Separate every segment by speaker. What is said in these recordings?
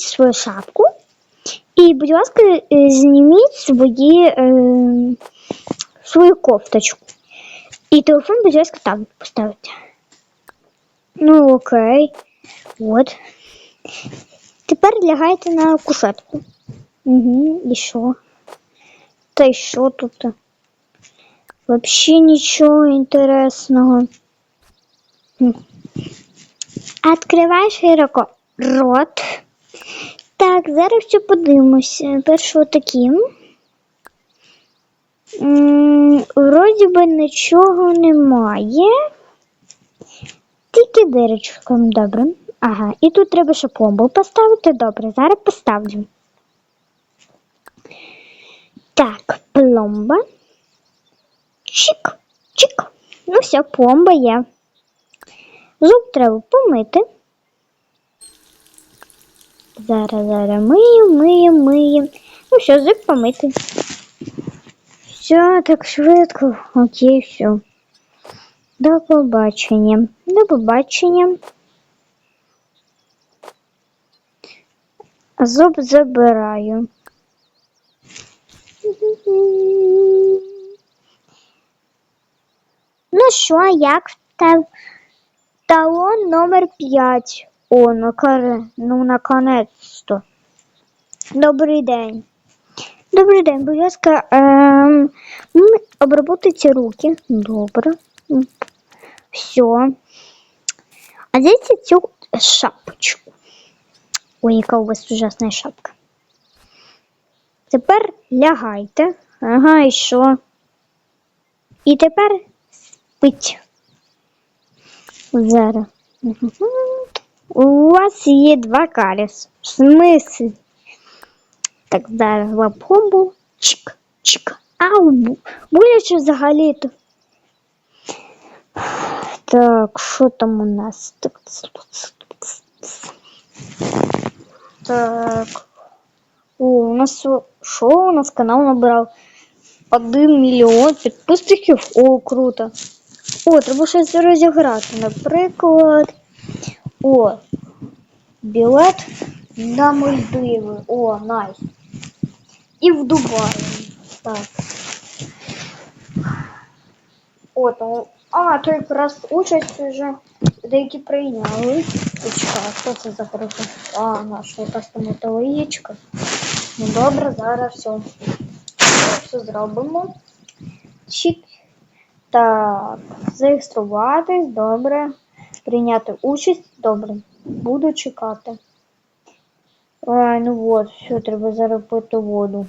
Speaker 1: свою шапку. І, будь ласка, е, зніміть свої, е, свою кофточку. І телефон, будь ласка, так поставити. Ну, окей. От. Тепер лягайте на кушетку. Угу, і що? Та й що тут? Вообще нічого інтересного. Откривай широко рот. Так, зараз все подивимося. Перше отаким. Вроді би нічого немає. Тільки дирочком, добре. Ага, і тут треба ще пломбу поставити. Добре, зараз поставлю. Так, пломба. Чик, чик. Ну все, пломба є. Зуб треба помити. Зараз, зараз мию, мию, мию. Ну все, зуб помити. Все, так швидко. Окей, все. До побачення. До побачення. Зуб забираю. Ну що, як в талон номер 5? О, накаре, ну наконець-то. Добрий день. Добрий день, будь ласка, ем, обработайте руки. Добре. Все. Оденьте цю шапочку. Ой, яка у вас ужасна шапка. Тепер лягайте. Ага, і що? І тепер спить. Зараз. У вас є два каріс. В смислі? Так, зараз лапомбу. Чик, чик. Ау, боляче взагалі-то. Так, що там у нас? Так, так. О, у нас що у нас канал набрав? Один мільйон підписників. О, круто. О, треба щось розіграти. Наприклад. О, білет на Мальдиви. О, найс. І в Дубаї. Так. О, там. А, то якраз участь вже деякі прийняли. Почекай, що це за група? А, наша якась там металоїчка. Ну добре, зараз все. Все зробимо. Чик. Так, зареєструватись, добре. Прийняти участь, добре. Буду чекати. Ай, ну от, все, треба зараз пити воду.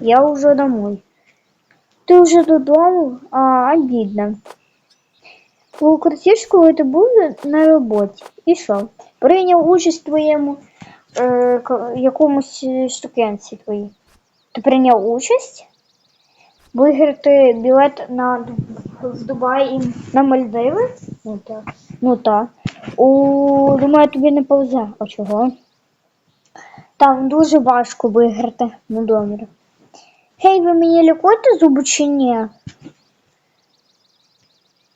Speaker 1: Я уже домой. Ти вже додому? А, обідно. У коли ти був на- роботі. І що? Прийняв участь твоєму е, якомусь е, штукенці твоїй. Ти прийняв участь? Виграти білет на в Дубай і на Мальдиви? Ну так. Ну так. У, думаю, тобі не повзе. А чого? Там дуже важко виграти. Ну добре. Гей, ви мені лікуєте зуби чи ні?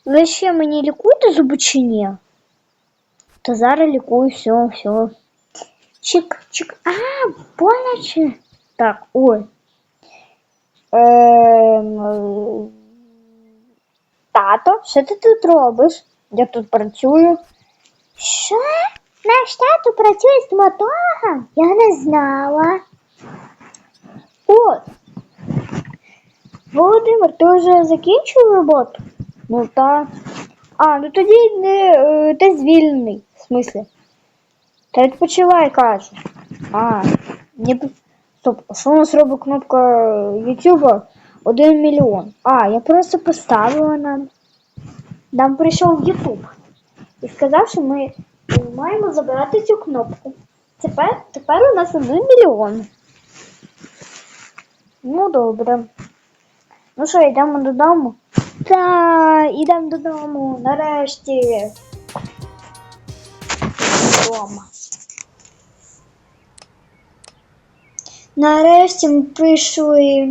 Speaker 1: Ви ще мені лікуєте зуби чи ні? Та зараз лікую, все, все. Чик, чик. А, боляче. Так, ой. Ем, е, тато, що ти тут робиш? Я тут працюю. Що? Наш тато працює стоматологом? Я не знала. От. Володимир, ти вже закінчив роботу? Ну так. А, ну тоді не е, ти звільнений. В смислі? Та відпочивай, кажу. А, не... Стоп, а що у нас робить кнопка Ютуба? Один мільйон. А, я просто поставила нам. Нам прийшов Ютуб. І сказав, що ми маємо забирати цю кнопку. Тепер, тепер у нас один мільйон. Ну, добре. Ну що, йдемо додому? Та, йдемо додому, нарешті. Дома. Нарешті ми прийшли.